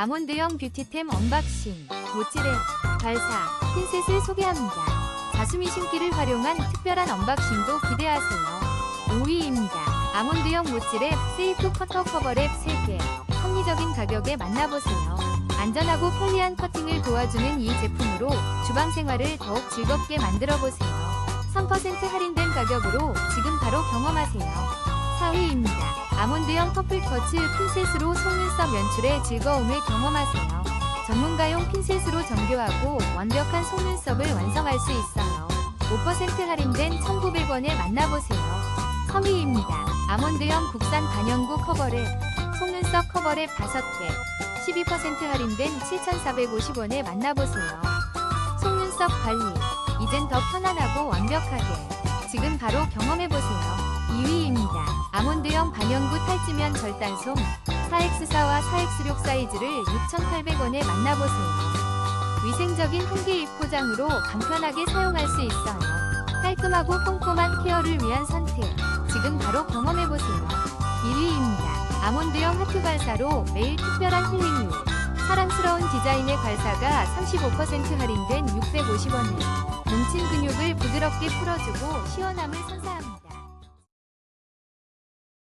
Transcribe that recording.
아몬드형 뷰티템 언박싱, 모찌레, 발사, 핀셋을 소개합니다. 자수미 신기를 활용한 특별한 언박싱도 기대하세요. 5위입니다. 아몬드형 모찌랩 세이프 커터 커버랩 3개. 합리적인 가격에 만나보세요. 안전하고 편리한 커팅을 도와주는 이 제품으로 주방 생활을 더욱 즐겁게 만들어보세요. 3% 할인된 가격으로 지금 바로 경험하세요. 4위입니다. 아몬드형 퍼플 커츠 핀셋으로 속눈썹 연출의 즐거움을 경험하세요. 전문가용 핀셋으로 정교하고 완벽한 속눈썹을 완성할 수 있어요. 5% 할인된 1,900원에 만나보세요. 3위입니다. 아몬드형 국산 반영구 커버랩, 속눈썹 커버랩 5개, 12% 할인된 7,450원에 만나보세요. 속눈썹 관리, 이젠 더 편안하고 완벽하게. 지금 바로 경험해보세요. 2위입니다. 아몬드형 반영구 탈지면 절단솜, 4X4와 4X6 사이즈를 6,800원에 만나보세요. 위생적인 홍게잎 포장으로 간편하게 사용할 수 있어요. 깔끔하고 꼼꼼한 케어를 위한 선택. 지금 바로 경험해보세요. 1위입니다. 아몬드형 하트 발사로 매일 특별한 힐링류. 사랑스러운 디자인의 발사가 35% 할인된 650원에 뭉친 근육을 부드럽게 풀어주고 시원함을 선사합니다.